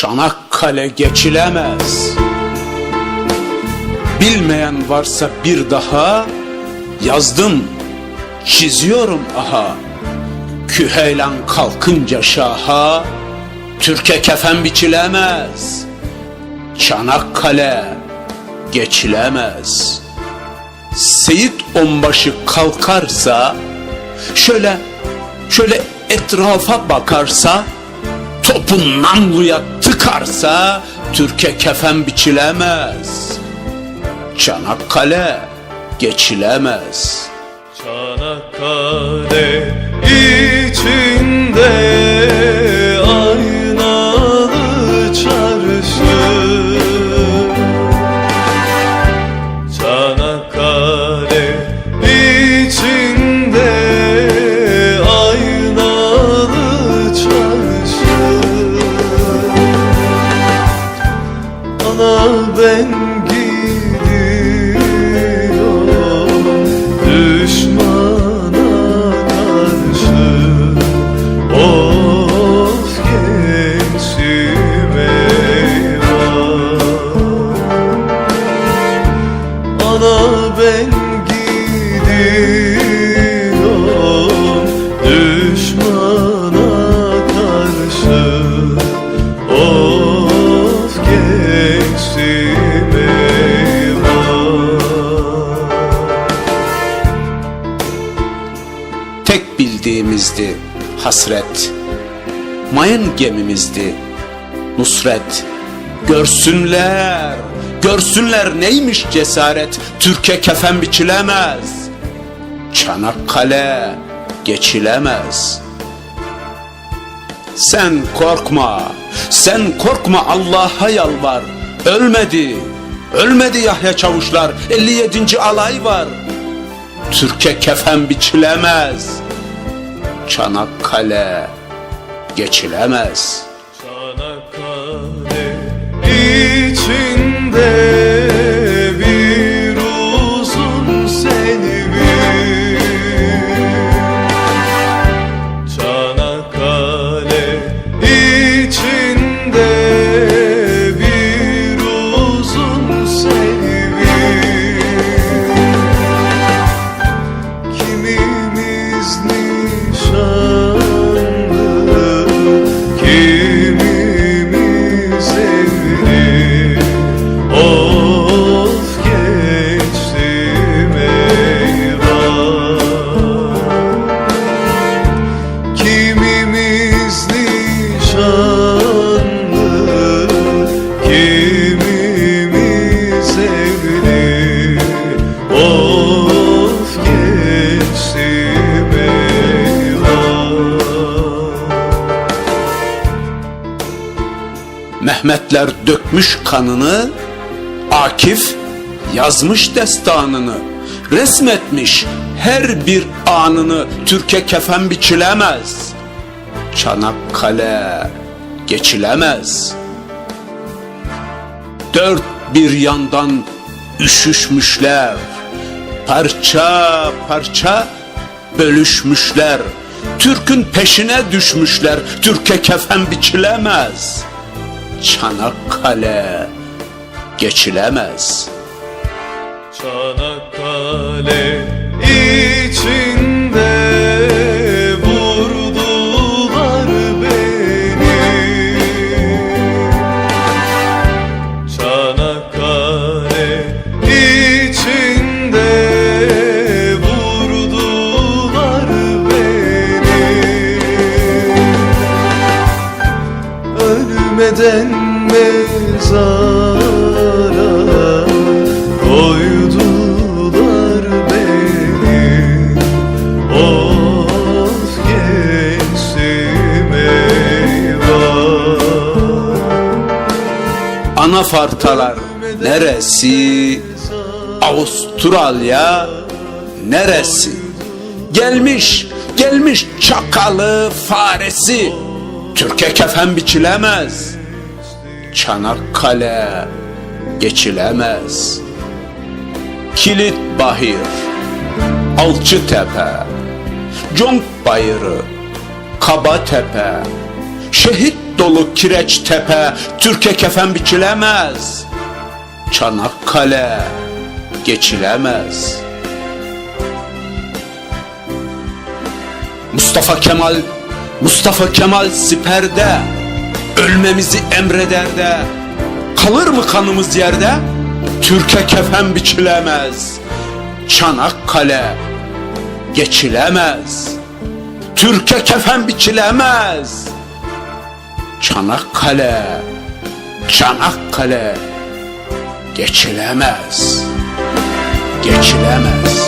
Çanakkale geçilemez. Bilmeyen varsa bir daha yazdım, çiziyorum aha. Küheylan kalkınca şaha, Türkiye kefen biçilemez. Çanakkale geçilemez. Seyit onbaşı kalkarsa, şöyle, şöyle etrafa bakarsa, topun namluya tıkarsa, Türkiye kefen biçilemez. Çanakkale geçilemez. Çanakkale içinde Tek bildiğimizdi hasret. Mayın gemimizdi nusret. Görsünler, görsünler neymiş cesaret. Türkiye kefen biçilemez. Çanakkale geçilemez. Sen korkma, sen korkma Allah'a yalvar. Ölmedi, ölmedi Yahya Çavuşlar. 57. alay var. Türkiye kefen biçilemez. Çanakkale geçilemez. Çanakkale içinde Mehmetler dökmüş kanını, Akif yazmış destanını, resmetmiş her bir anını Türkiye kefen biçilemez. Çanakkale geçilemez. Dört bir yandan üşüşmüşler, parça parça bölüşmüşler. Türk'ün peşine düşmüşler, Türkiye kefen biçilemez. Çanakkale geçilemez. Çanakkale içinde Ölmeden mezara koydular beni Of gençim eyvah Anafartalar neresi? Avustralya neresi? Gelmiş, gelmiş çakalı, faresi. Türkiye kefen biçilemez. Çanakkale geçilemez. Kilit Bahir, Alçıtepe, Conk Bayırı, Kabatepe, Şehit dolu kireç tepe Türkiye kefen biçilemez Çanakkale geçilemez Mustafa Kemal Mustafa Kemal siperde Ölmemizi emreder de Kalır mı kanımız yerde? Türkiye kefen biçilemez Çanakkale geçilemez. Türkiye kefen biçilemez Çanakkale Çanakkale geçilemez. Geçilemez